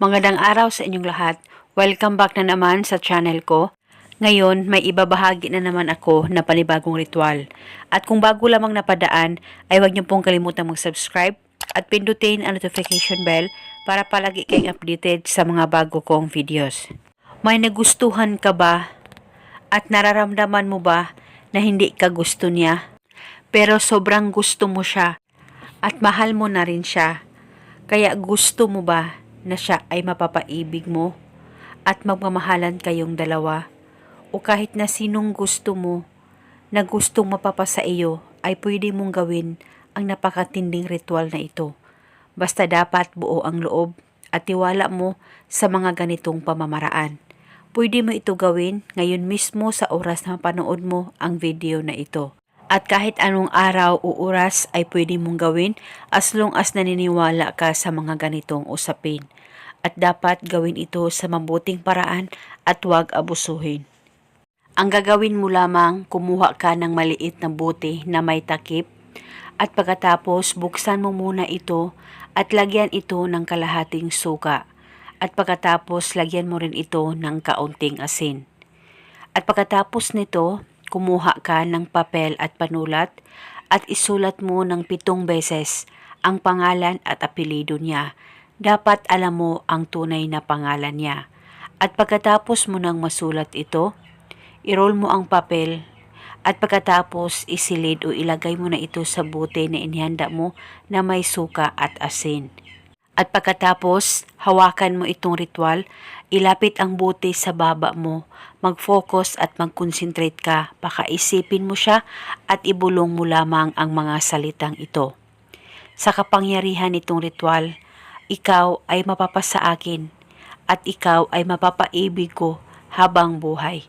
Magandang araw sa inyong lahat. Welcome back na naman sa channel ko. Ngayon, may ibabahagi na naman ako na panibagong ritual. At kung bago lamang napadaan, ay huwag niyo pong kalimutan mag-subscribe at pindutin ang notification bell para palagi kayong updated sa mga bago kong videos. May nagustuhan ka ba? At nararamdaman mo ba na hindi ka gusto niya? Pero sobrang gusto mo siya at mahal mo na rin siya. Kaya gusto mo ba na siya ay mapapaibig mo at magmamahalan kayong dalawa? O kahit na sinong gusto mo na gustong mapapasa iyo ay pwede mong gawin ang napakatinding ritual na ito. Basta dapat buo ang loob at tiwala mo sa mga ganitong pamamaraan. Pwede mo ito gawin ngayon mismo sa oras na mapanood mo ang video na ito. At kahit anong araw o oras ay pwede mong gawin as long as naniniwala ka sa mga ganitong usapin. At dapat gawin ito sa mabuting paraan at huwag abusuhin. Ang gagawin mo lamang, kumuha ka ng maliit na buti na may takip at pagkatapos buksan mo muna ito at lagyan ito ng kalahating suka at pagkatapos lagyan mo rin ito ng kaunting asin. At pagkatapos nito, kumuha ka ng papel at panulat at isulat mo ng pitong beses ang pangalan at apelido niya. Dapat alam mo ang tunay na pangalan niya. At pagkatapos mo nang masulat ito, i-roll mo ang papel at pagkatapos isilid o ilagay mo na ito sa bote na inihanda mo na may suka at asin. At pagkatapos, hawakan mo itong ritual, ilapit ang bote sa baba mo, mag-focus at mag-concentrate ka, pakaisipin mo siya at ibulong mo lamang ang mga salitang ito. Sa kapangyarihan nitong ritual, ikaw ay mapapasa akin at ikaw ay mapapaibig ko habang buhay.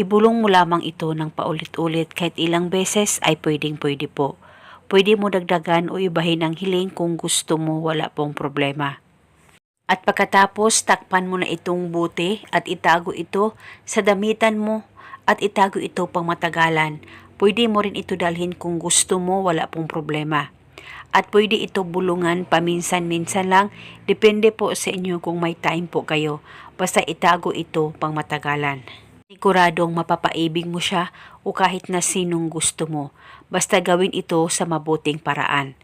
Ibulong mo lamang ito ng paulit-ulit kahit ilang beses ay pwedeng pwede po. Pwede mo dagdagan o ibahin ang hiling kung gusto mo wala pong problema. At pagkatapos takpan mo na itong buti at itago ito sa damitan mo at itago ito pang matagalan. Pwede mo rin ito dalhin kung gusto mo wala pong problema. At pwede ito bulungan paminsan-minsan lang. Depende po sa inyo kung may time po kayo. Basta itago ito pang matagalan. Siguradong mapapaibig mo siya o kahit na sinong gusto mo. Basta gawin ito sa mabuting paraan.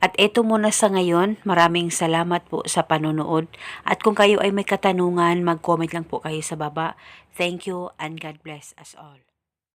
At eto muna sa ngayon, maraming salamat po sa panonood. At kung kayo ay may katanungan, mag-comment lang po kayo sa baba. Thank you and God bless us all.